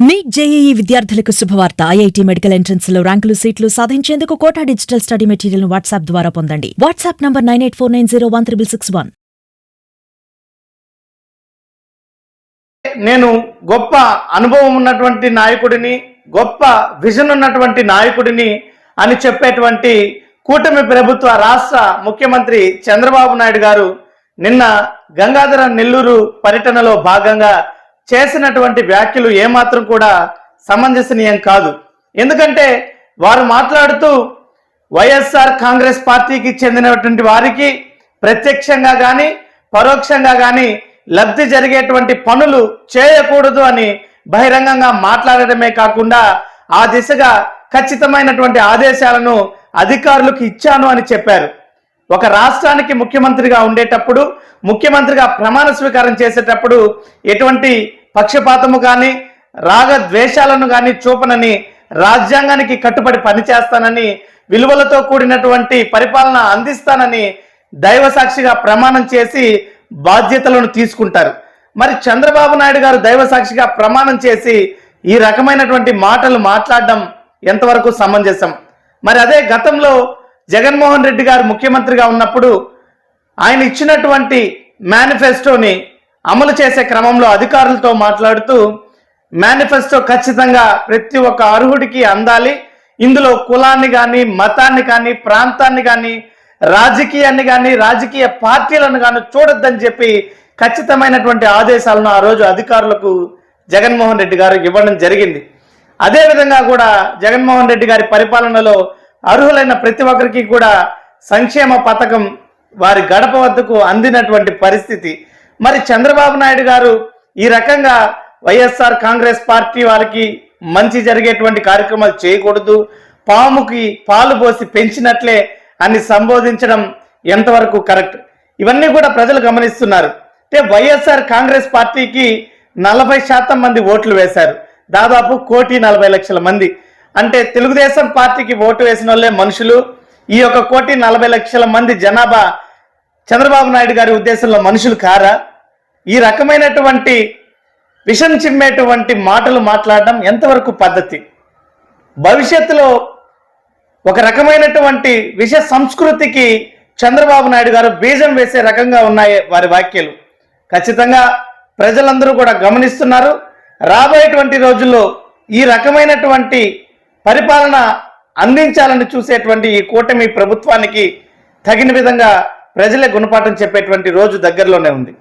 Neat JEE విద్యార్థులకు శుభవార్త. IIT medical ఎంట్రన్స్లో ర్యాంకులు సీట్లు సాధించేందుకు Kota digital study material WhatsApp ద్వారా పొందండి. WhatsApp number nine eight four nine zero one triple six one. నేను గొప్ప అనుభవం ఉన్నటువంటి నాయకుడిని గొప్ప విజన్ ఉన్నటువంటి నాయకుడిని అని చెప్పేటువంటి కూటమి ప్రభుత్వ రాష్ట్ర ముఖ్యమంత్రి చంద్రబాబు నాయుడు గారు నిన్న గంగాధర నెల్లూరు పర్యటనలో భాగంగా చేసినటువంటి వ్యాఖ్యలు ఏమాత్రం కూడా సమంజసనీయం కాదు. ఎందుకంటే వారు మాట్లాడుతూ వైఎస్ఆర్ కాంగ్రెస్ పార్టీకి చెందినటువంటి వారికి ప్రత్యక్షంగా కానీ పరోక్షంగా కానీ లబ్ధి జరిగేటువంటి పనులు చేయకూడదు అని బహిరంగంగా మాట్లాడటమే కాకుండా ఆ దిశగా ఖచ్చితమైనటువంటి ఆదేశాలను అధికారులకు ఇచ్చాను అని చెప్పారు. ఒక రాష్ట్రానికి ముఖ్యమంత్రిగా ఉండేటప్పుడు ముఖ్యమంత్రిగా ప్రమాణ స్వీకారం చేసేటప్పుడు ఎటువంటి పక్షపాతము కానీ రాగ ద్వేషాలను కానీ చూపనని రాజ్యాంగానికి కట్టుబడి పనిచేస్తానని విలువలతో కూడినటువంటి పరిపాలన అందిస్తానని దైవ సాక్షిగా ప్రమాణం చేసి బాధ్యతలను తీసుకుంటారు. మరి చంద్రబాబు నాయుడు గారు దైవ సాక్షిగా ప్రమాణం చేసి ఈ రకమైనటువంటి మాటలు మాట్లాడడం ఎంతవరకు సమంజసం? మరి అదే గతంలో జగన్మోహన్ రెడ్డి గారు ముఖ్యమంత్రిగా ఉన్నప్పుడు ఆయన ఇచ్చినటువంటి మేనిఫెస్టోని అమలు చేసే క్రమంలో అధికారులతో మాట్లాడుతూ మేనిఫెస్టో ఖచ్చితంగా ప్రతి ఒక్క అర్హుడికి అందాలి. ఇందులో కులాన్ని కానీ మతాన్ని కానీ ప్రాంతాన్ని కానీ రాజకీయాన్ని కానీ రాజకీయ పార్టీలను కానీ చూడొద్దని చెప్పి ఖచ్చితమైనటువంటి ఆదేశాలను ఆ రోజు అధికారులకు జగన్మోహన్ రెడ్డి గారు ఇవ్వడం జరిగింది. అదేవిధంగా కూడా జగన్మోహన్ రెడ్డి గారి పరిపాలనలో అర్హులైన ప్రతి ఒక్కరికి కూడా సంక్షేమ పథకం వారి గడప వద్దకు అందినటువంటి పరిస్థితి. మరి చంద్రబాబు నాయుడు గారు ఈ రకంగా వైఎస్ఆర్ కాంగ్రెస్ పార్టీ వాళ్ళకి మంచి జరిగేటువంటి కార్యక్రమాలు చేయకూడదు పాముకి పాలు పోసి పెంచినట్లే అని సంబోధించడం ఎంతవరకు కరెక్ట్? ఇవన్నీ కూడా ప్రజలు గమనిస్తున్నారు. అంటే వైఎస్ఆర్ కాంగ్రెస్ పార్టీకి నలభై శాతం మంది ఓట్లు వేశారు. దాదాపు కోటి నలభై లక్షల మంది. అంటే తెలుగుదేశం పార్టీకి ఓటు వేసిన వాళ్ళే మనుషులు. ఈ యొక్క కోటి నలభై లక్షల మంది జనాభా చంద్రబాబు నాయుడు గారి ఉద్దేశంలో మనుషులు కారా? ఈ రకమైనటువంటి విషం చిమ్మేటువంటి మాటలు మాట్లాడడం ఎంతవరకు పద్ధతి? భవిష్యత్తులో ఒక రకమైనటువంటి విష సంస్కృతికి చంద్రబాబు నాయుడు గారు బీజం వేసే రకంగా ఉన్నాయి వారి వ్యాఖ్యలు. ఖచ్చితంగా ప్రజలందరూ కూడా గమనిస్తున్నారు. రాబోయేటువంటి రోజుల్లో ఈ రకమైనటువంటి పరిపాలన అందించాలని చూసేటువంటి ఈ కూటమి ప్రభుత్వానికి తగిన విధంగా ప్రజలే గుణపాఠం చెప్పేటువంటి రోజు దగ్గరలోనే ఉంది.